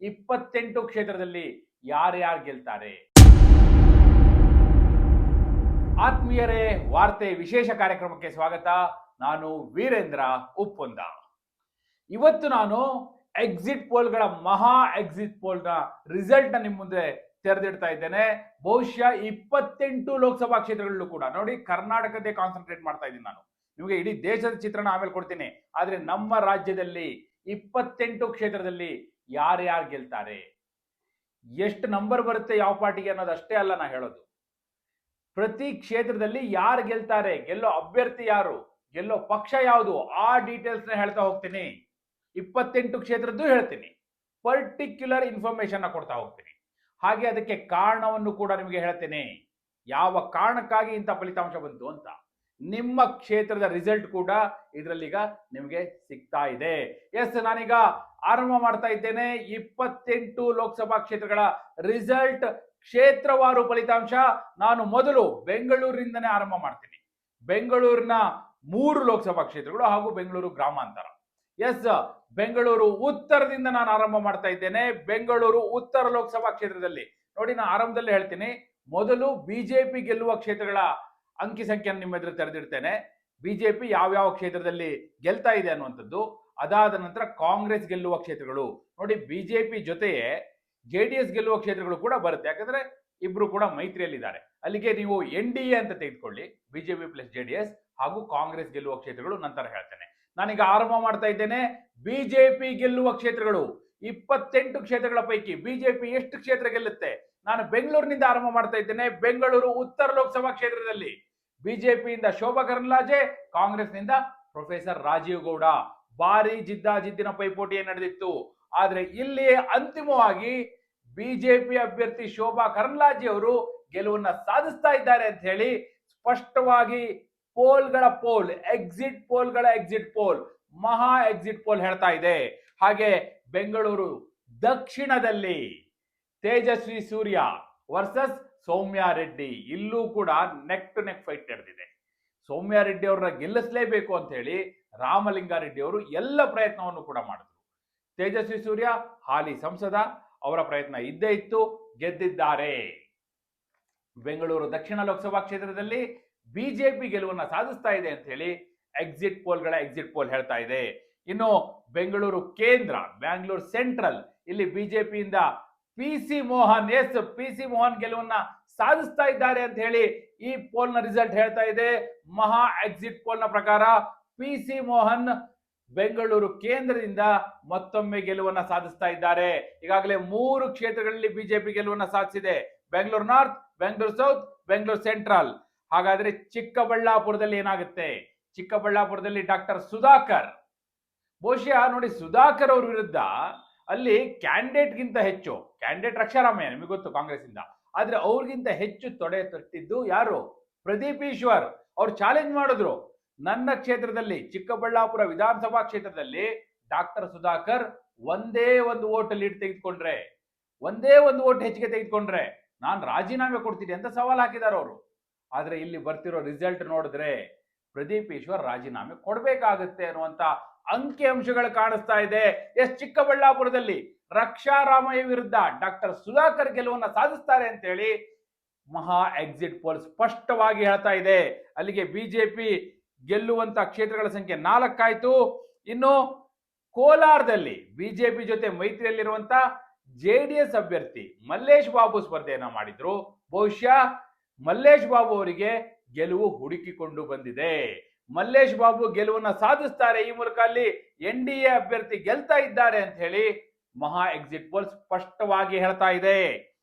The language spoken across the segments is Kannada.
ಇಪ್ಪತ್ತೆಂಟು ಕ್ಷೇತ್ರದಲ್ಲಿ ಯಾರ್ಯಾರು ಗೆಲ್ತಾರೆ? ಆತ್ಮೀಯರೇ, ವಾರ್ತೆ ವಿಶೇಷ ಕಾರ್ಯಕ್ರಮಕ್ಕೆ ಸ್ವಾಗತ. ನಾನು ವೀರೇಂದ್ರ ಉಪ್ಪೊಂದ. ಇವತ್ತು ನಾನು ಎಕ್ಸಿಟ್ ಪೋಲ್ಗಳ ಮಹಾ ಎಕ್ಸಿಟ್ ಪೋಲ್ನ ರಿಸಲ್ಟ್ ನಿಮ್ಮ ಮುಂದೆ ತೆರೆದಿಡ್ತಾ ಇದ್ದೇನೆ. ಬಹುಶಃ ಇಪ್ಪತ್ತೆಂಟು ಲೋಕಸಭಾ ಕ್ಷೇತ್ರಗಳಲ್ಲೂ ಕೂಡ, ನೋಡಿ ಕರ್ನಾಟಕದೇ ಕಾನ್ಸಂಟ್ರೇಟ್ ಮಾಡ್ತಾ ಇದ್ದೀನಿ ನಾನು. ನಿಮಗೆ ಇಡೀ ದೇಶದ ಚಿತ್ರಣ ಆಮೇಲೆ ಕೊಡ್ತೀನಿ. ಆದ್ರೆ ನಮ್ಮ ರಾಜ್ಯದಲ್ಲಿ ಇಪ್ಪತ್ತೆಂಟು ಕ್ಷೇತ್ರದಲ್ಲಿ ಯಾರ್ಯಾರು ಗೆಲ್ತಾರೆ? ಎಷ್ಟು ನಂಬರ್ ಬರುತ್ತೆ ಯಾವ ಪಾರ್ಟಿಗೆ ಅನ್ನೋದು ಅಷ್ಟೇ ಅಲ್ಲ ನಾ ಹೇಳೋದು. ಪ್ರತಿ ಕ್ಷೇತ್ರದಲ್ಲಿ ಯಾರು ಗೆಲ್ತಾರೆ? ಗೆಲ್ಲೋ ಅಭ್ಯರ್ಥಿ ಯಾರು? ಗೆಲ್ಲೋ ಪಕ್ಷ ಯಾವುದು? ಆ ಡೀಟೇಲ್ಸ್ನ ಹೇಳ್ತಾ ಹೋಗ್ತೀನಿ. ಇಪ್ಪತ್ತೆಂಟು ಕ್ಷೇತ್ರದ್ದು ಹೇಳ್ತೀನಿ. ಪರ್ಟಿಕ್ಯುಲರ್ ಇನ್ಫಾರ್ಮೇಶನ್ನ ಕೊಡ್ತಾ ಹೋಗ್ತೀನಿ. ಹಾಗೆ ಅದಕ್ಕೆ ಕಾರಣವನ್ನು ಕೂಡ ನಿಮಗೆ ಹೇಳ್ತೇನೆ. ಯಾವ ಕಾರಣಕ್ಕಾಗಿ ಇಂಥ ಫಲಿತಾಂಶ ಬಂತು ಅಂತ. ನಿಮ್ಮ ಕ್ಷೇತ್ರದ ರಿಸಲ್ಟ್ ಕೂಡ ಇದರಲ್ಲೀಗ ನಿಮಗೆ ಸಿಗ್ತಾ ಇದೆ. ಎಸ್ ನಾನೀಗ ಆರಂಭ ಮಾಡ್ತಾ ಇದ್ದೇನೆ. ಇಪ್ಪತ್ತೆಂಟು ಲೋಕಸಭಾ ಕ್ಷೇತ್ರಗಳ ರಿಸಲ್ಟ್ ಕ್ಷೇತ್ರವಾರು ಫಲಿತಾಂಶ. ನಾನು ಮೊದಲು ಬೆಂಗಳೂರಿನಿಂದನೇ ಆರಂಭ ಮಾಡ್ತೀನಿ. ಬೆಂಗಳೂರಿನ ಮೂರು ಲೋಕಸಭಾ ಕ್ಷೇತ್ರಗಳು ಹಾಗೂ ಬೆಂಗಳೂರು ಗ್ರಾಮಾಂತರ. ಎಸ್ ಬೆಂಗಳೂರು ಉತ್ತರದಿಂದ ನಾನು ಆರಂಭ ಮಾಡ್ತಾ ಇದ್ದೇನೆ. ಬೆಂಗಳೂರು ಉತ್ತರ ಲೋಕಸಭಾ ಕ್ಷೇತ್ರದಲ್ಲಿ. ನೋಡಿ, ನಾನು ಆರಂಭದಲ್ಲಿ ಹೇಳ್ತೀನಿ. ಮೊದಲು ಬಿಜೆಪಿ ಗೆಲ್ಲುವ ಕ್ಷೇತ್ರಗಳ ಅಂಕಿ ಸಂಖ್ಯೆಯನ್ನು ನಿಮ್ಮ ಎದುರು ತೆರೆದಿಡ್ತೇನೆ. ಬಿಜೆಪಿ ಯಾವ್ಯಾವ ಕ್ಷೇತ್ರದಲ್ಲಿ ಗೆಲ್ತಾ ಇದೆ ಅನ್ನುವಂಥದ್ದು, ಅದಾದ ನಂತರ ಕಾಂಗ್ರೆಸ್ ಗೆಲ್ಲುವ ಕ್ಷೇತ್ರಗಳು. ನೋಡಿ, ಬಿಜೆಪಿ ಜೊತೆಯೇ ಜೆ ಡಿ ಎಸ್ ಗೆಲ್ಲುವ ಕ್ಷೇತ್ರಗಳು ಕೂಡ ಬರುತ್ತೆ. ಯಾಕಂದ್ರೆ ಇಬ್ರು ಕೂಡ ಮೈತ್ರಿಯಲ್ಲಿದ್ದಾರೆ. ಅಲ್ಲಿಗೆ ನೀವು ಎನ್ ಡಿ ಎ ಅಂತ ತೆಗೆದುಕೊಳ್ಳಿ. BJP plus J D S ಹಾಗೂ ಕಾಂಗ್ರೆಸ್ ಗೆಲ್ಲುವ ಕ್ಷೇತ್ರಗಳು ನಂತರ ಹೇಳ್ತೇನೆ. ನಾನೀಗ ಆರಂಭ ಮಾಡ್ತಾ ಇದ್ದೇನೆ. ಬಿಜೆಪಿ ಗೆಲ್ಲುವ ಕ್ಷೇತ್ರಗಳು ಇಪ್ಪತ್ತೆಂಟು ಕ್ಷೇತ್ರಗಳ ಪೈಕಿ ಬಿಜೆಪಿ ಎಷ್ಟು ಕ್ಷೇತ್ರ ಗೆಲ್ಲುತ್ತೆ? ನಾನು ಬೆಂಗಳೂರಿನಿಂದ ಆರಂಭ ಮಾಡ್ತಾ ಇದ್ದೇನೆ. ಬೆಂಗಳೂರು ಉತ್ತರ ಲೋಕಸಭಾ ಕ್ಷೇತ್ರದಲ್ಲಿ. ಬಿಜೆಪಿಯಿಂದ ಶೋಭಾ ಕರಂದ್ಲಾಜೆ, ಕಾಂಗ್ರೆಸ್ನಿಂದ ಪ್ರೊಫೆಸರ್ ರಾಜೀವ್ ಗೌಡ. ಭಾರಿ ಜಿದ್ದಾಜಿದ್ದಿನ ಪೈಪೋಟಿ ನಡೆದಿತ್ತು. ಆದ್ರೆ ಇಲ್ಲಿ ಅಂತಿಮವಾಗಿ ಬಿಜೆಪಿ ಅಭ್ಯರ್ಥಿ ಶೋಭಾ ಕರಂದ್ಲಾಜೆ ಅವರು ಗೆಲುವನ್ನ ಸಾಧಿಸ್ತಾ ಇದ್ದಾರೆ ಅಂತ ಹೇಳಿ ಸ್ಪಷ್ಟವಾಗಿ ಪೋಲ್ಗಳ ಪೋಲ್, ಎಕ್ಸಿಟ್ ಪೋಲ್ಗಳ ಎಕ್ಸಿಟ್ ಪೋಲ್, ಮಹಾ ಎಕ್ಸಿಟ್ ಪೋಲ್ ಹೇಳ್ತಾ ಇದೆ. ಹಾಗೆ ಬೆಂಗಳೂರು ದಕ್ಷಿಣದಲ್ಲಿ ತೇಜಸ್ವಿ ಸೂರ್ಯ ವರ್ಸಸ್ ಸೌಮ್ಯ ರೆಡ್ಡಿ ಇಲ್ಲೂ ಕೂಡ ನೆಕ್ ಟು ನೆಕ್ ಫೈಟ್ ನಡೆದಿದೆ. ಸೌಮ್ಯಾರೆಡ್ಡಿ ಅವರನ್ನ ಗೆಲ್ಲಿಸಲೇಬೇಕು ಅಂತ ಹೇಳಿ ರಾಮಲಿಂಗಾರೆಡ್ಡಿ ಅವರು ಎಲ್ಲ ಪ್ರಯತ್ನವನ್ನು ಕೂಡ ಮಾಡಿದ್ರು. ತೇಜಸ್ವಿ ಸೂರ್ಯ, ಹಾಲಿ ಸಂಸದ, ಅವರ ಪ್ರಯತ್ನ ಇದ್ದೇ ಇತ್ತು, ಗೆದ್ದಿದ್ದಾರೆ. ಬೆಂಗಳೂರು ದಕ್ಷಿಣ ಲೋಕಸಭಾ ಕ್ಷೇತ್ರದಲ್ಲಿ ಬಿಜೆಪಿ ಗೆಲುವನ್ನ ಸಾಧಿಸ್ತಾ ಇದೆ ಅಂತ ಹೇಳಿ ಎಕ್ಸಿಟ್ ಪೋಲ್ಗಳ ಎಕ್ಸಿಟ್ ಪೋಲ್ ಹೇಳ್ತಾ ಇದೆ. ಇನ್ನು ಬೆಂಗಳೂರು ಕೇಂದ್ರ ಬ್ಯಾಂಗ್ಳೂರು ಸೆಂಟ್ರಲ್ ಇಲ್ಲಿ ಬಿಜೆಪಿಯಿಂದ P C Mohan S P C Mohan ಗೆಲುವನ್ನ ಸಾಧಿಸ್ತಾ ಇದ್ದಾರೆ ಅಂತ ಹೇಳಿ ಈ ಪೋಲ್ನ ರಿಸಲ್ಟ್ ಹೇಳ್ತಾ ಇದೆ. ಮಹಾ ಎಕ್ಸಿಟ್ ಪೋಲ್ನ ಪ್ರಕಾರ ಪಿ ಸಿ ಮೋಹನ್ ಬೆಂಗಳೂರು ಕೇಂದ್ರದಿಂದ ಮತ್ತೊಮ್ಮೆ ಗೆಲುವನ್ನ ಸಾಧಿಸ್ತಾ ಇದ್ದಾರೆ. ಈಗಾಗಲೇ ಮೂರು ಕ್ಷೇತ್ರಗಳಲ್ಲಿ ಬಿಜೆಪಿ ಗೆಲುವನ್ನ ಸಾಧಿಸಿದೆ. Bengaluru north Bengaluru south Bengaluru central ಹಾಗಾದ್ರೆ ಚಿಕ್ಕಬಳ್ಳಾಪುರದಲ್ಲಿ ಏನಾಗುತ್ತೆ? ಚಿಕ್ಕಬಳ್ಳಾಪುರದಲ್ಲಿ ಡಾಕ್ಟರ್ ಸುಧಾಕರ್. ಬಹುಶಃ ನೋಡಿ ಸುಧಾಕರ್ ಅವ್ರ ವಿರುದ್ಧ ಅಲ್ಲಿ ಕ್ಯಾಂಡಿಡೇಟ್ಗಿಂತ ಹೆಚ್ಚು, ಕ್ಯಾಂಡಿಡೇಟ್ ರಕ್ಷಾರಾಮಯ್ಯ ನಿಮಗೆ ಗೊತ್ತು ಕಾಂಗ್ರೆಸ್ ಇಂದ ಆದ್ರೆ ಅವ್ರಿಗಿಂತ ಹೆಚ್ಚು ತೊಡೆ ತಟ್ಟಿದ್ದು ಯಾರು? ಪ್ರದೀಪ್ ಈಶ್ವರ್. ಅವ್ರು ಚಾಲೆಂಜ್ ಮಾಡಿದ್ರು. ನನ್ನ ಕ್ಷೇತ್ರದಲ್ಲಿ, ಚಿಕ್ಕಬಳ್ಳಾಪುರ ವಿಧಾನಸಭಾ ಕ್ಷೇತ್ರದಲ್ಲಿ ಡಾಕ್ಟರ್ ಸುಧಾಕರ್ ಒಂದೇ ಒಂದು ಓಟ್ ಲೀಡ್ ತೆಗೆದುಕೊಂಡ್ರೆ, ಒಂದೇ ಒಂದು ಓಟ್ ಹೆಚ್ಚಿಗೆ ತೆಗೆದುಕೊಂಡ್ರೆ ನಾನು ರಾಜೀನಾಮೆ ಕೊಡ್ತೀನಿ ಅಂತ ಸವಾಲು ಹಾಕಿದ್ದಾರೆ ಅವರು. ಆದರೆ ಇಲ್ಲಿ ಬರ್ತಿರೋ ರಿಸಲ್ಟ್ ನೋಡಿದ್ರೆ ಪ್ರದೀಪ್ ಈಶ್ವರ್ ರಾಜೀನಾಮೆ ಕೊಡಬೇಕಾಗುತ್ತೆ ಅನ್ನುವಂತ ಅಂಕಿ ಅಂಶಗಳು ಕಾಣಿಸ್ತಾ ಇದೆ. ಎಸ್ ಚಿಕ್ಕಬಳ್ಳಾಪುರದಲ್ಲಿ ರಕ್ಷಾ ರಾಮಯ್ಯ ವಿರುದ್ಧ ಡಾಕ್ಟರ್ ಸುಧಾಕರ್ ಗೆಲುವನ್ನ ಸಾಧಿಸ್ತಾರೆ ಅಂತ ಹೇಳಿ ಮಹಾ ಎಕ್ಸಿಟ್ ಪೋಲ್ ಸ್ಪಷ್ಟವಾಗಿ ಹೇಳ್ತಾ ಇದೆ. ಅಲ್ಲಿಗೆ ಬಿಜೆಪಿ ಗೆಲ್ಲುವಂತ ಕ್ಷೇತ್ರಗಳ ಸಂಖ್ಯೆ ನಾಲ್ಕಾಯ್ತು. ಇನ್ನು ಕೋಲಾರದಲ್ಲಿ ಬಿಜೆಪಿ ಜೊತೆ ಮೈತ್ರಿಯಲ್ಲಿರುವಂತ ಜೆ ಡಿ ಎಸ್ ಅಭ್ಯರ್ಥಿ ಮಲ್ಲೇಶ್ ಬಾಬು ಸ್ಪರ್ಧೆಯನ್ನ ಮಾಡಿದ್ರು. ಬಹುಶಃ ಮಲ್ಲೇಶ್ ಬಾಬು ಅವರಿಗೆ ಗೆಲುವು ಹುಡುಕಿಕೊಂಡು ಬಂದಿದೆ. ಮಲ್ಲೇಶ್ ಬಾಬು ಗೆಲುವನ್ನ ಸಾಧಿಸ್ತಾರೆ. ಈ ಮೂಲಕ ಅಲ್ಲಿ ಎನ್ ಡಿ ಎ ಅಭ್ಯರ್ಥಿ ಗೆಲ್ತಾ ಇದ್ದಾರೆ ಅಂತ ಹೇಳಿ ಮಹಾ ಎಕ್ಸಿಟ್ ಪೋಲ್ ಸ್ಪಷ್ಟವಾಗಿ ಹೇಳ್ತಾ ಇದೆ.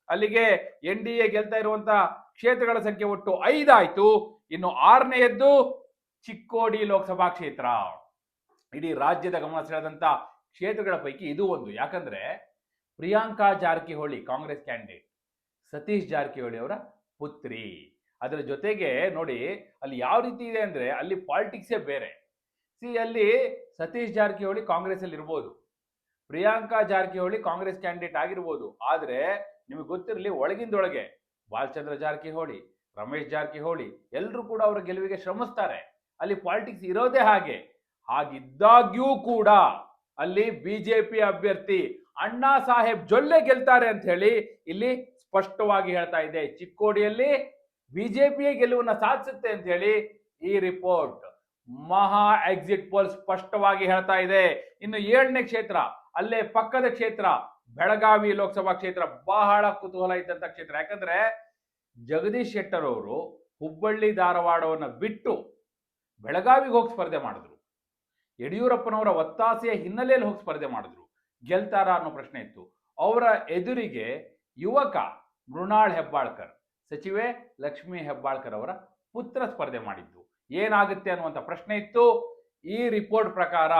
ಅಲ್ಲಿಗೆ ಎನ್ ಡಿ ಎ ಗೆಲ್ತಾ ಇರುವಂತಹ ಕ್ಷೇತ್ರಗಳ ಸಂಖ್ಯೆ ಒಟ್ಟು ಐದಾಯ್ತು ಇನ್ನು ಆರನೆಯದ್ದು ಚಿಕ್ಕೋಡಿ ಲೋಕಸಭಾ ಕ್ಷೇತ್ರ. ಇಡೀ ರಾಜ್ಯದ ಗಮನ ಸೆಳೆದಂತ ಕ್ಷೇತ್ರಗಳ ಪೈಕಿ ಇದು ಒಂದು. ಯಾಕಂದ್ರೆ ಪ್ರಿಯಾಂಕಾ ಜಾರಕಿಹೊಳಿ ಕಾಂಗ್ರೆಸ್ ಕ್ಯಾಂಡಿಡೇಟ್, ಸತೀಶ್ ಜಾರಕಿಹೊಳಿ ಅವರ ಪುತ್ರಿ. ಅದರ ಜೊತೆಗೆ ನೋಡಿ ಅಲ್ಲಿ ಯಾವ ರೀತಿ ಇದೆ ಅಂದ್ರೆ ಅಲ್ಲಿ ಪಾಲಿಟಿಕ್ಸೇ ಬೇರೆ. ಸಿ ಅಲ್ಲಿ ಸತೀಶ್ ಜಾರಕಿಹೊಳಿ ಕಾಂಗ್ರೆಸ್ ಅಲ್ಲಿ ಇರ್ಬೋದು. ಪ್ರಿಯಾಂಕಾ ಜಾರಕಿಹೊಳಿ ಕಾಂಗ್ರೆಸ್ ಕ್ಯಾಂಡಿಡೇಟ್ ಆಗಿರ್ಬೋದು. ಆದರೆ ನಿಮಗೆ ಗೊತ್ತಿರಲಿ ಒಳಗಿಂದೊಳಗೆ ಬಾಲಚಂದ್ರ ಜಾರಕಿಹೊಳಿ, ರಮೇಶ್ ಜಾರಕಿಹೊಳಿ ಎಲ್ಲರೂ ಕೂಡ ಅವರ ಗೆಲುವಿಗೆ ಶ್ರಮಿಸ್ತಾರೆ. ಅಲ್ಲಿ ಪಾಲಿಟಿಕ್ಸ್ ಇರೋದೇ ಹಾಗೆ. ಹಾಗಿದ್ದಾಗ್ಯೂ ಕೂಡ ಅಲ್ಲಿ ಬಿಜೆಪಿ ಅಭ್ಯರ್ಥಿ ಅಣ್ಣಾ ಸಾಹೇಬ್ ಜೊಲ್ಲೆ ಗೆಲ್ತಾರೆ ಅಂತ ಹೇಳಿ ಇಲ್ಲಿ ಸ್ಪಷ್ಟವಾಗಿ ಹೇಳ್ತಾ ಇದೆ. ಚಿಕ್ಕೋಡಿಯಲ್ಲಿ ಬಿಜೆಪಿಯೇ ಗೆಲುವನ್ನ ಸಾಧಿಸುತ್ತೆ ಅಂತ ಹೇಳಿ ಈ ರಿಪೋರ್ಟ್ ಮಹಾ ಎಕ್ಸಿಟ್ ಪೋಲ್ ಸ್ಪಷ್ಟವಾಗಿ ಹೇಳ್ತಾ ಇದೆ. ಇನ್ನು ಏಳನೇ ಕ್ಷೇತ್ರ, ಅಲ್ಲೇ ಪಕ್ಕದ ಕ್ಷೇತ್ರ, ಬೆಳಗಾವಿ ಲೋಕಸಭಾ ಕ್ಷೇತ್ರ ಬಹಳ ಕುತೂಹಲ ಇದ್ದಂತ ಕ್ಷೇತ್ರ. ಯಾಕಂದ್ರೆ ಜಗದೀಶ್ ಶೆಟ್ಟರ್ ಅವರು ಹುಬ್ಬಳ್ಳಿ, ಧಾರವಾಡವನ್ನು ಬಿಟ್ಟು ಬೆಳಗಾವಿಗೆ ಹೋಗಿ ಸ್ಪರ್ಧೆ ಮಾಡಿದ್ರು. ಯಡಿಯೂರಪ್ಪನವರ ಒತ್ತಾಸೆಯ ಹಿನ್ನೆಲೆಯಲ್ಲಿ ಹೋಗಿ ಸ್ಪರ್ಧೆ ಮಾಡಿದ್ರು. ಗೆಲ್ತಾರ ಅನ್ನೋ ಪ್ರಶ್ನೆ ಇತ್ತು. ಅವರ ಎದುರಿಗೆ ಯುವಕ ಮೃಣಾಳ್ ಹೆಬ್ಬಾಳ್ಕರ್. ಸಚಿವೆ ಲಕ್ಷ್ಮೀ ಹೆಬ್ಬಾಳ್ಕರ್ ಅವರ ಪುತ್ರ ಸ್ಪರ್ಧೆ ಮಾಡಿದ್ದು. ಏನಾಗುತ್ತೆ ಅನ್ನುವಂಥ ಪ್ರಶ್ನೆ ಇತ್ತು. ಈ ರಿಪೋರ್ಟ್ ಪ್ರಕಾರ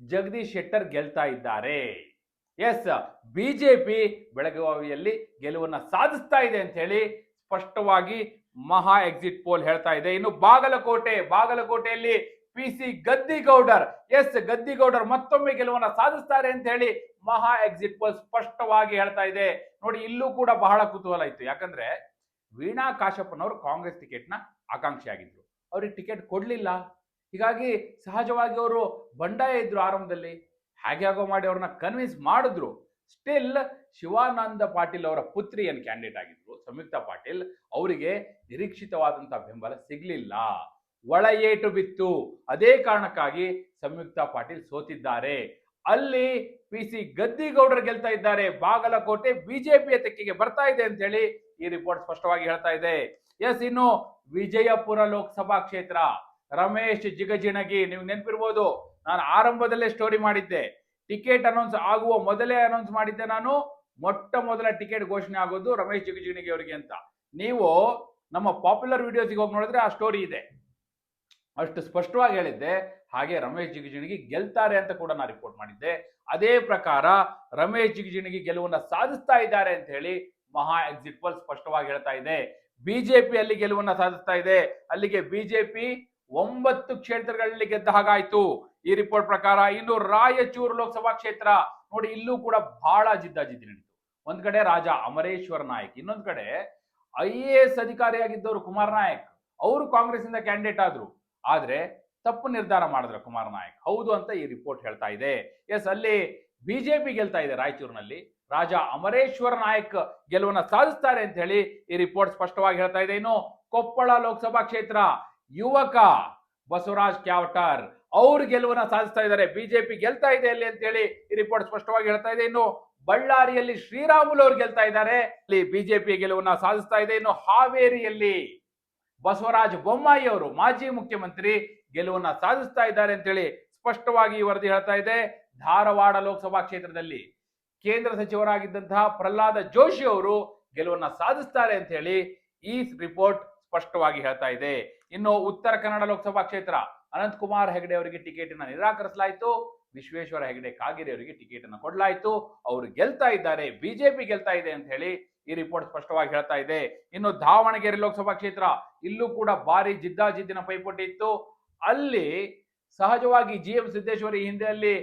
ಜಗದೀಶ್ ಶೆಟ್ಟರ್ ಗೆಲ್ತಾ ಇದ್ದಾರೆ. ಎಸ್ ಬಿಜೆಪಿ ಬೆಳಗಾವಿಯಲ್ಲಿ ಗೆಲುವನ್ನ ಸಾಧಿಸ್ತಾ ಇದೆ ಅಂತ ಹೇಳಿ ಸ್ಪಷ್ಟವಾಗಿ ಮಹಾ ಎಕ್ಸಿಟ್ ಪೋಲ್ ಹೇಳ್ತಾ ಇದೆ. ಇನ್ನು ಬಾಗಲಕೋಟೆ, ಬಾಗಲಕೋಟೆಯಲ್ಲಿ P C Gaddigoudar S Gaddigoudar ಮತ್ತೊಮ್ಮೆ ಗೆಲುವನ್ನ ಸಾಧಿಸ್ತಾರೆ ಅಂತ ಹೇಳಿ ಮಹಾ ಎಕ್ಸಿಟ್ ಪೋಲ್ ಸ್ಪಷ್ಟವಾಗಿ ಹೇಳ್ತಾ ಇದೆ. ನೋಡಿ, ಇಲ್ಲೂ ಕೂಡ ಬಹಳ ಕುತೂಹಲ ಇತ್ತು. ಯಾಕಂದ್ರೆ ವೀಣಾ ಕಾಶಪ್ಪನವರು ಕಾಂಗ್ರೆಸ್ ಟಿಕೆಟ್ನ ಆಕಾಂಕ್ಷಿಯಾಗಿದ್ದರು ಅವ್ರಿಗೆ ಟಿಕೆಟ್ ಕೊಡ್ಲಿಲ್ಲ. ಹೀಗಾಗಿ ಸಹಜವಾಗಿ ಅವರು ಬಂಡಾಯ ಇದ್ರು ಆರಂಭದಲ್ಲಿ. ಹಾಗೆ ಆಗೋ ಮಾಡಿ ಅವ್ರನ್ನ ಕನ್ವಿನ್ಸ್ ಮಾಡಿದ್ರು. ಸ್ಟಿಲ್ ಶಿವಾನಂದ ಪಾಟೀಲ್ ಅವರ ಪುತ್ರಿ ಏನು ಕ್ಯಾಂಡಿಡೇಟ್ ಆಗಿದ್ರು, ಸಂಯುಕ್ತ ಪಾಟೀಲ್, ಅವರಿಗೆ ನಿರೀಕ್ಷಿತವಾದಂಥ ಬೆಂಬಲ ಸಿಗಲಿಲ್ಲ. ಒಳ ಏಟು ಬಿತ್ತು. ಅದೇ ಕಾರಣಕ್ಕಾಗಿ ಸಂಯುಕ್ತ ಪಾಟೀಲ್ ಸೋತಿದ್ದಾರೆ. ಅಲ್ಲಿ ಪಿ ಸಿ ಗದ್ದಿಗೌಡರು ಗೆಲ್ತಾ ಇದ್ದಾರೆ. ಬಾಗಲಕೋಟೆ ಬಿಜೆಪಿಯ ತೆಕ್ಕೆಗೆ ಬರ್ತಾ ಇದೆ ಅಂತ ಹೇಳಿ ಈ ರಿಪೋರ್ಟ್ ಸ್ಪಷ್ಟವಾಗಿ ಹೇಳ್ತಾ ಇದೆ. ಎಸ್ ಇನ್ನು ವಿಜಯಪುರ ಲೋಕಸಭಾ ಕ್ಷೇತ್ರ. ರಮೇಶ್ ಜಿಗಜಿಣಗಿ, ನಿಮ್ಗೆ ನೆನಪಿರ್ಬೋದು, ನಾನು ಆರಂಭದಲ್ಲೇ ಸ್ಟೋರಿ ಮಾಡಿದ್ದೆ. ಟಿಕೆಟ್ ಅನೌನ್ಸ್ ಆಗುವ ಮೊದಲೇ ಅನೌನ್ಸ್ ಮಾಡಿದ್ದೆ ನಾನು. ಮೊಟ್ಟ ಮೊದಲ ಟಿಕೆಟ್ ಘೋಷಣೆ ಆಗೋದು ರಮೇಶ್ ಜಿಗಜಿಣಗಿ ಅವರಿಗೆ ಅಂತ. ನೀವು ನಮ್ಮ ಪಾಪ್ಯುಲರ್ ವಿಡಿಯೋಸ್ಗೆ ಹೋಗಿ ನೋಡಿದ್ರೆ ಆ ಸ್ಟೋರಿ ಇದೆ. ಅಷ್ಟು ಸ್ಪಷ್ಟವಾಗಿ ಹೇಳಿದ್ದೆ. ಹಾಗೆ ರಮೇಶ್ ಜಿಗಜಿಣಗಿ ಗೆಲ್ತಾರೆ ಅಂತ ಕೂಡ ನಾನು ರಿಪೋರ್ಟ್ ಮಾಡಿದ್ದೆ. ಅದೇ ಪ್ರಕಾರ ರಮೇಶ್ ಜಿಗಜಿಣಗಿ ಗೆಲುವನ್ನ ಸಾಧಿಸ್ತಾ ಇದ್ದಾರೆ ಅಂತ ಹೇಳಿ ಮಹಾ ಎಕ್ಸಿಟ್ ಪೋಲ್ ಸ್ಪಷ್ಟವಾಗಿ ಹೇಳ್ತಾ ಇದೆ. ಬಿಜೆಪಿ ಅಲ್ಲಿ ಗೆಲುವನ್ನ ಸಾಧಿಸ್ತಾ ಇದೆ. ಅಲ್ಲಿಗೆ ಬಿಜೆಪಿ ಒಂಬತ್ತು ಕ್ಷೇತ್ರಗಳಲ್ಲಿ ಗೆದ್ದ ಹಾಗಾಯ್ತು. ಈ ರಿಪೋರ್ಟ್ ಪ್ರಕಾರ ಇನ್ನು ರಾಯಚೂರು ಲೋಕಸಭಾ ಕ್ಷೇತ್ರ ನೋಡಿ ಇಲ್ಲೂ ಕೂಡ ಬಹಳ ಜಿದ್ದಾಜಿದ್ದಿ ನಡೀತು. ಒಂದ್ ಕಡೆ ರಾಜ ಅಮರೇಶ್ವರ ನಾಯಕ್, ಇನ್ನೊಂದ್ ಕಡೆ ಐ ಎ ಎಸ್ ಅಧಿಕಾರಿಯಾಗಿದ್ದವರು ಕುಮಾರ್ ನಾಯಕ್. ಅವರು ಕಾಂಗ್ರೆಸ್ ಇಂದ ಕ್ಯಾಂಡಿಡೇಟ್ ಆದ್ರು. ಆದ್ರೆ ತಪ್ಪು ನಿರ್ಧಾರ ಮಾಡಿದ್ರು ಕುಮಾರ್ ನಾಯಕ್. ಹೌದು ಅಂತ ಈ ರಿಪೋರ್ಟ್ ಹೇಳ್ತಾ ಇದೆ. ಎಸ್ ಅಲ್ಲಿ ಬಿಜೆಪಿ ಗೆಲ್ತಾ ಇದೆ ರಾಯಚೂರಿನಲ್ಲಿ. ರಾಜ ಅಮರೇಶ್ವರ ನಾಯಕ್ ಗೆಲುವನ್ನ ಸಾಧಿಸ್ತಾರೆ ಅಂತ ಹೇಳಿ ಈ ರಿಪೋರ್ಟ್ ಸ್ಪಷ್ಟವಾಗಿ ಹೇಳ್ತಾ ಇದೆ. ಇನ್ನು ಕೊಪ್ಪಳ ಲೋಕಸಭಾ ಕ್ಷೇತ್ರ ಯುವಕ ಬಸವರಾಜ್ ಕ್ಯಾವಟರ್ ಅವ್ರ ಗೆಲುವನ್ನ ಸಾಧಿಸ್ತಾ ಇದ್ದಾರೆ. ಬಿಜೆಪಿ ಗೆಲ್ತಾ ಇದೆ ಅಲ್ಲಿ ಅಂತ ಹೇಳಿ ಈ ರಿಪೋರ್ಟ್ ಸ್ಪಷ್ಟವಾಗಿ ಹೇಳ್ತಾ ಇದೆ. ಇನ್ನು ಬಳ್ಳಾರಿಯಲ್ಲಿ ಶ್ರೀರಾಮುಲು ಅವರು ಗೆಲ್ತಾ ಇದ್ದಾರೆ. ಅಲ್ಲಿ ಬಿಜೆಪಿ ಗೆಲುವನ್ನ ಸಾಧಿಸ್ತಾ ಇದೆ. ಇನ್ನು ಹಾವೇರಿಯಲ್ಲಿ ಬಸವರಾಜ ಬೊಮ್ಮಾಯಿ ಅವರು ಮಾಜಿ ಮುಖ್ಯಮಂತ್ರಿ ಗೆಲುವನ್ನ ಸಾಧಿಸ್ತಾ ಇದ್ದಾರೆ ಅಂತೇಳಿ ಸ್ಪಷ್ಟವಾಗಿ ಈ ವರದಿ ಹೇಳ್ತಾ ಇದೆ. ಧಾರವಾಡ ಲೋಕಸಭಾ ಕ್ಷೇತ್ರದಲ್ಲಿ ಕೇಂದ್ರ ಸಚಿವರಾಗಿದ್ದಂತಹ ಪ್ರಹ್ಲಾದ ಜೋಶಿ ಅವರು ಗೆಲುವನ್ನ ಸಾಧಿಸ್ತಾರೆ ಅಂತ ಹೇಳಿ ಈ ರಿಪೋರ್ಟ್ ಸ್ಪಷ್ಟವಾಗಿ ಹೇಳ್ತಾ ಇದೆ. ಇನ್ನು ಉತ್ತರ ಕನ್ನಡ ಲೋಕಸಭಾ ಕ್ಷೇತ್ರ, ಅನಂತಕುಮಾರ್ ಹೆಗಡೆ ಅವರಿಗೆ ಟಿಕೆಟ್ ಅನ್ನ ನಿರಾಕರಿಸಲಾಯಿತು. ವಿಶ್ವೇಶ್ವರ ಹೆಗಡೆ ಕಾಗೇರಿ ಅವರಿಗೆ ಟಿಕೆಟ್ ಅನ್ನು ಕೊಡಲಾಯಿತು. ಅವರು ಗೆಲ್ತಾ ಇದ್ದಾರೆ, ಬಿಜೆಪಿ ಗೆಲ್ತಾ ಇದೆ ಅಂತ ಹೇಳಿ ಈ ರಿಪೋರ್ಟ್ ಸ್ಪಷ್ಟವಾಗಿ ಹೇಳ್ತಾ ಇದೆ. ಇನ್ನು ದಾವಣಗೆರೆ ಲೋಕಸಭಾ ಕ್ಷೇತ್ರ, ಇಲ್ಲೂ ಕೂಡ ಭಾರಿ ಜಿದ್ದಾಜಿದ್ದಿನ ಪೈಪೋಟಿ ಇತ್ತು. ಅಲ್ಲಿ ಸಹಜವಾಗಿ ಜಿ ಎಂ ಸಿದ್ದೇಶ್ವರಿ ಈ ಹಿಂದೆ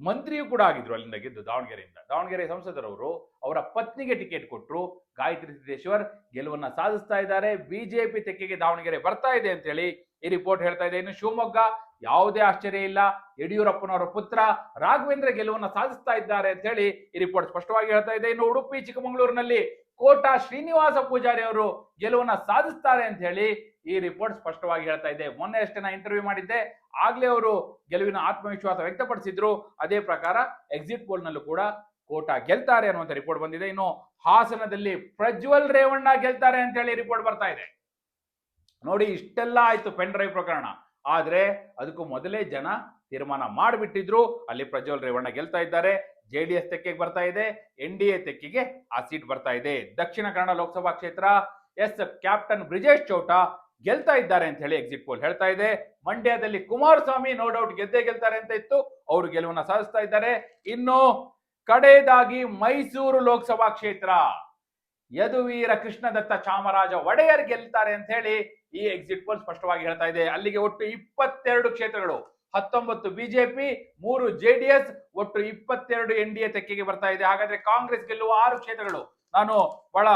ಮಂತ್ರಿಯೂ ಕೂಡ ಆಗಿದ್ರು ಅಲ್ಲಿಂದ ಗೆದ್ದು ದಾವಣಗೆರೆಯಿಂದ. ದಾವಣಗೆರೆ ಸಂಸದರವರು ಅವರ ಪತ್ನಿಗೆ ಟಿಕೆಟ್ ಕೊಟ್ಟರು ಗಾಯತ್ರಿ ಸಿದ್ದೇಶ್ವರ್ ಗೆಲುವನ್ನ ಸಾಧಿಸ್ತಾ ಇದ್ದಾರೆ. ಬಿಜೆಪಿ ತೆಕ್ಕೆಗೆ ದಾವಣಗೆರೆ ಬರ್ತಾ ಇದೆ ಅಂತ ಹೇಳಿ ಈ ರಿಪೋರ್ಟ್ ಹೇಳ್ತಾ ಇದೆ. ಇನ್ನು ಶಿವಮೊಗ್ಗ ಯಾವುದೇ ಆಶ್ಚರ್ಯ ಇಲ್ಲ. ಯಡಿಯೂರಪ್ಪನವರ ಪುತ್ರ ರಾಘವೇಂದ್ರ ಗೆಲುವನ್ನ ಸಾಧಿಸ್ತಾ ಇದ್ದಾರೆ ಅಂತ ಹೇಳಿ ಈ ರಿಪೋರ್ಟ್ ಸ್ಪಷ್ಟವಾಗಿ ಹೇಳ್ತಾ ಇದೆ. ಇನ್ನು ಉಡುಪಿ ಚಿಕ್ಕಮಗಳೂರಿನಲ್ಲಿ ಕೋಟಾ ಶ್ರೀನಿವಾಸ ಪೂಜಾರಿ ಅವರು ಗೆಲುವನ್ನ ಸಾಧಿಸ್ತಾರೆ ಅಂತ ಹೇಳಿ ಈ ರಿಪೋರ್ಟ್ ಸ್ಪಷ್ಟವಾಗಿ ಹೇಳ್ತಾ ಇದೆ. ಮೊನ್ನೆ ಅಷ್ಟೇ ನಾ ಇಂಟರ್ವ್ಯೂ ಮಾಡಿದ್ದೆ. ಆಗ್ಲೇ ಅವರು ಗೆಲುವಿನ ಆತ್ಮವಿಶ್ವಾಸ ವ್ಯಕ್ತಪಡಿಸಿದ್ರು. ಅದೇ ಪ್ರಕಾರ ಎಕ್ಸಿಟ್ ಪೋಲ್ ನಲ್ಲೂ ಕೂಡ ಕೋಟಾ ಗೆಲ್ತಾರೆ ಅನ್ನುವಂತ ರಿಪೋರ್ಟ್ ಬಂದಿದೆ. ಇನ್ನು ಹಾಸನದಲ್ಲಿ ಪ್ರಜ್ವಲ್ ರೇವಣ್ಣ ಗೆಲ್ತಾರೆ ಅಂತ ಹೇಳಿ ರಿಪೋರ್ಟ್ ಬರ್ತಾ ಇದೆ. ನೋಡಿ, ಇಷ್ಟೆಲ್ಲ ಆಯ್ತು ಪೆನ್ ಡ್ರೈವ್ ಪ್ರಕರಣ. ಆದ್ರೆ ಅದಕ್ಕೂ ಮೊದಲೇ ಜನ ತೀರ್ಮಾನ ಮಾಡಿಬಿಟ್ಟಿದ್ರು. ಅಲ್ಲಿ ಪ್ರಜ್ವಲ್ ರೇವಣ್ಣ ಗೆಲ್ತಾ ಇದ್ದಾರೆ. ಜೆ ಡಿ ಎಸ್ ತೆಕ್ಕೆಗೆ ಬರ್ತಾ ಇದೆ, ಎನ್ ಡಿ ಎ ತೆಕ್ಕಿಗೆ ಆ ಸೀಟ್ ಬರ್ತಾ ಇದೆ. ದಕ್ಷಿಣ ಕನ್ನಡ ಲೋಕಸಭಾ ಕ್ಷೇತ್ರ ಎಸ್ ಕ್ಯಾಪ್ಟನ್ ಬ್ರಿಜೇಶ್ ಚೌಟಾ ಗೆಲ್ತಾ ಇದ್ದಾರೆ ಅಂತ ಹೇಳಿ ಎಕ್ಸಿಟ್ ಪೋಲ್ ಹೇಳ್ತಾ ಇದೆ. ಮಂಡ್ಯದಲ್ಲಿ ಕುಮಾರಸ್ವಾಮಿ ನೋ ಡೌಟ್ ಗೆದ್ದೇ ಗೆಲ್ತಾರೆ ಅಂತ ಇತ್ತು. ಅವರು ಗೆಲುವನ್ನ ಸಾಧಿಸ್ತಾ ಇದ್ದಾರೆ. ಇನ್ನು ಕಡೆಯದಾಗಿ ಮೈಸೂರು ಲೋಕಸಭಾ ಕ್ಷೇತ್ರ ಯದುವೀರ ಕೃಷ್ಣದತ್ತ ಚಾಮರಾಜ ಒಡೆಯರ್ ಗೆಲ್ತಾರೆ ಅಂತ ಹೇಳಿ ಈ ಎಕ್ಸಿಟ್ ಪೋಲ್ ಸ್ಪಷ್ಟವಾಗಿ ಹೇಳ್ತಾ ಇದೆ. ಅಲ್ಲಿಗೆ ಒಟ್ಟು ಇಪ್ಪತ್ತೆರಡು ಕ್ಷೇತ್ರಗಳು ಹತ್ತೊಂಬತ್ತು ಬಿಜೆಪಿ, ಮೂರು ಜೆಡಿಎಸ್, ಒಟ್ಟು ಇಪ್ಪತ್ತೆರಡು ಎನ್ ಡಿ ಎ ತೆಕ್ಕೆಗೆ ಬರ್ತಾ ಇದೆ. ಹಾಗಾದ್ರೆ ಕಾಂಗ್ರೆಸ್ ಗೆಲ್ಲುವ ಆರು ಕ್ಷೇತ್ರಗಳು. ನಾನು ಬಹಳ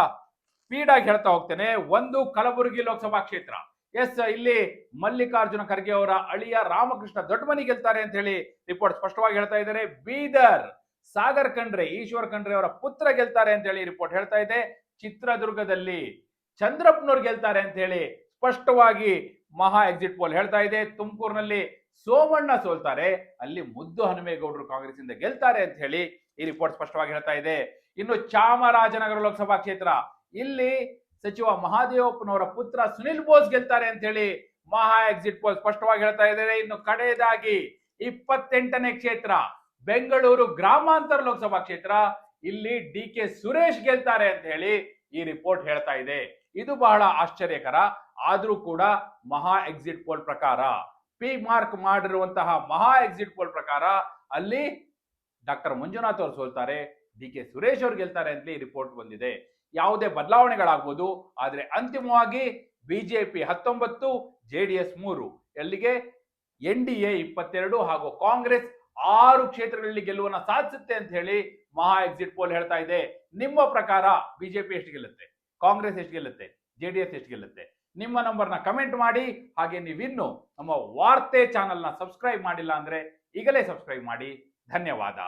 ಸ್ಪೀಡ್ ಆಗಿ ಹೇಳ್ತಾ ಹೋಗ್ತೇನೆ. ಒಂದು ಕಲಬುರಗಿ ಲೋಕಸಭಾ ಕ್ಷೇತ್ರ. ಎಸ್, ಇಲ್ಲಿ ಮಲ್ಲಿಕಾರ್ಜುನ ಖರ್ಗೆ ಅವರ ಅಳಿಯ ರಾಮಕೃಷ್ಣ ದೊಡ್ಡಮನಿ ಗೆಲ್ತಾರೆ ಅಂತ ಹೇಳಿ ರಿಪೋರ್ಟ್ ಸ್ಪಷ್ಟವಾಗಿ ಹೇಳ್ತಾ ಇದ್ದಾರೆ. ಬೀದರ್, ಸಾಗರ್ ಖಂಡ್ರೆ, ಈಶ್ವರ್ ಖಂಡ್ರೆ ಅವರ ಪುತ್ರ ಗೆಲ್ತಾರೆ ಅಂತ ಹೇಳಿ ರಿಪೋರ್ಟ್ ಹೇಳ್ತಾ ಇದೆ. ಚಿತ್ರದುರ್ಗದಲ್ಲಿ ಚಂದ್ರಪ್ಪನವ್ರು ಗೆಲ್ತಾರೆ ಅಂತ ಹೇಳಿ ಸ್ಪಷ್ಟವಾಗಿ ಮಹಾ ಎಕ್ಸಿಟ್ ಪೋಲ್ ಹೇಳ್ತಾ ಇದೆ. ತುಮಕೂರಿನಲ್ಲಿ ಸೋಮಣ್ಣ ಸೋಲ್ತಾರೆ, ಅಲ್ಲಿ ಮುದ್ದು ಹನುಮೇಗೌಡರು ಕಾಂಗ್ರೆಸ್ ಇಂದ ಗೆಲ್ತಾರೆ ಅಂತ ಹೇಳಿ ಈ ರಿಪೋರ್ಟ್ ಸ್ಪಷ್ಟವಾಗಿ ಹೇಳ್ತಾ ಇದೆ. ಇನ್ನು ಚಾಮರಾಜನಗರ ಲೋಕಸಭಾ ಕ್ಷೇತ್ರ, ಇಲ್ಲಿ ಸಚಿವ ಮಹಾದೇವಪ್ಪನವರ ಪುತ್ರ ಸುನಿಲ್ ಬೋಸ್ ಗೆಲ್ತಾರೆ ಅಂತ ಹೇಳಿ ಮಹಾ ಎಕ್ಸಿಟ್ ಪೋಲ್ ಸ್ಪಷ್ಟವಾಗಿ ಹೇಳ್ತಾ ಇದ್ದಾರೆ. ಇನ್ನು ಕಡೆಯದಾಗಿ ಇಪ್ಪತ್ತೆಂಟನೇ ಕ್ಷೇತ್ರ, ಬೆಂಗಳೂರು ಗ್ರಾಮಾಂತರ ಲೋಕಸಭಾ ಕ್ಷೇತ್ರ, ಇಲ್ಲಿ ಡಿ ಕೆ ಸುರೇಶ್ ಗೆಲ್ತಾರೆ ಅಂತ ಹೇಳಿ ಈ ರಿಪೋರ್ಟ್ ಹೇಳ್ತಾ ಇದೆ. ಇದು ಬಹಳ ಆಶ್ಚರ್ಯಕರ, ಆದ್ರೂ ಕೂಡ ಮಹಾ ಎಕ್ಸಿಟ್ ಪೋಲ್ ಪ್ರಕಾರ ಪಿ ಮಾರ್ಕ್ ಮಾಡಿರುವಂತಹ ಮಹಾ ಎಕ್ಸಿಟ್ ಪೋಲ್ ಪ್ರಕಾರ ಅಲ್ಲಿ ಡಾಕ್ಟರ್ ಮಂಜುನಾಥ್ ಅವರು ಸೋಲ್ತಾರೆ, ಡಿ ಕೆ ಸುರೇಶ್ ಅವ್ರು ಗೆಲ್ತಾರೆ ಅಂತ ರಿಪೋರ್ಟ್ ಬಂದಿದೆ. ಯಾವುದೇ ಬದಲಾವಣೆಗಳಾಗ್ಬೋದು, ಆದರೆ ಅಂತಿಮವಾಗಿ ಬಿಜೆಪಿ ಹತ್ತೊಂಬತ್ತು ಜೆ ಡಿ ಎಸ್ ಮೂರು, ಎಲ್ಲಿಗೆ? ಎನ್ ಡಿ ಎ ಇಪ್ಪತ್ತೆರಡು ಹಾಗೂ ಕಾಂಗ್ರೆಸ್ ಆರು ಕ್ಷೇತ್ರಗಳಲ್ಲಿ ಗೆಲುವನ್ನು ಸಾಧಿಸುತ್ತೆ ಅಂತ ಹೇಳಿ ಮಹಾ ಎಕ್ಸಿಟ್ ಪೋಲ್ ಹೇಳ್ತಾ ಇದೆ. ನಿಮ್ಮ ಪ್ರಕಾರ ಬಿಜೆಪಿ ಎಷ್ಟು ಗೆಲ್ಲುತ್ತೆ? ಕಾಂಗ್ರೆಸ್ ಎಷ್ಟು ಗೆಲ್ಲುತ್ತೆ? ಜೆ ಡಿ ಎಸ್ ಎಷ್ಟು ಗೆಲ್ಲುತ್ತೆ? ನಿಮ್ಮ ನಂಬರ್ನ ಕಮೆಂಟ್ ಮಾಡಿ, ಹಾಗೆ ನೀವಿನ್ನು ನಮ್ಮ ವಾರ್ತೆ ಚಾನಲ್ನ ಸಬ್ಸ್ಕ್ರೈಬ್ ಮಾಡಿಲ್ಲ ಅಂದರೆ ಈಗಲೇ ಸಬ್ಸ್ಕ್ರೈಬ್ ಮಾಡಿ. ಧನ್ಯವಾದ.